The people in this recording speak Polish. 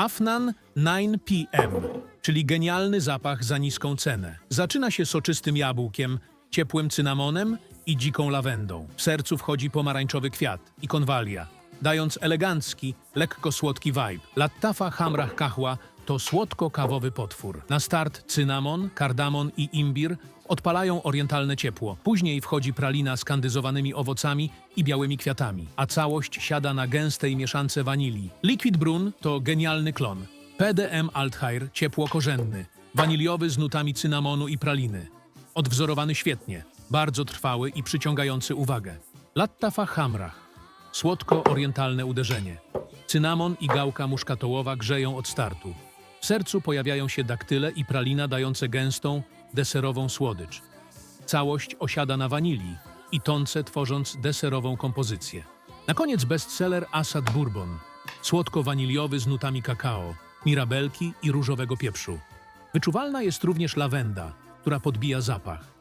Afnan 9 PM, czyli genialny zapach za niską cenę. Zaczyna się soczystym jabłkiem, ciepłym cynamonem i dziką lawendą. W sercu wchodzi pomarańczowy kwiat i konwalia, dając elegancki, lekko słodki vibe. Lattafa Hamrach Kahwa to słodko-kawowy potwór. Na start cynamon, kardamon i imbir odpalają orientalne ciepło. Później wchodzi pralina z kandyzowanymi owocami i białymi kwiatami, a całość siada na gęstej mieszance wanilii. Liquid Brun to genialny klon. PDM Altheier ciepło korzenny, waniliowy z nutami cynamonu i praliny. Odwzorowany świetnie, bardzo trwały i przyciągający uwagę. Lattafa Hamrach Słodko-orientalne uderzenie. Cynamon i gałka muszkatołowa grzeją od startu. W sercu pojawiają się daktyle i pralina dające gęstą, deserową słodycz. Całość osiada na wanilii i tonce tworząc deserową kompozycję. Na koniec bestseller Assad Bourbon. Słodko-waniliowy z nutami kakao, mirabelki i różowego pieprzu. Wyczuwalna jest również lawenda, która podbija zapach.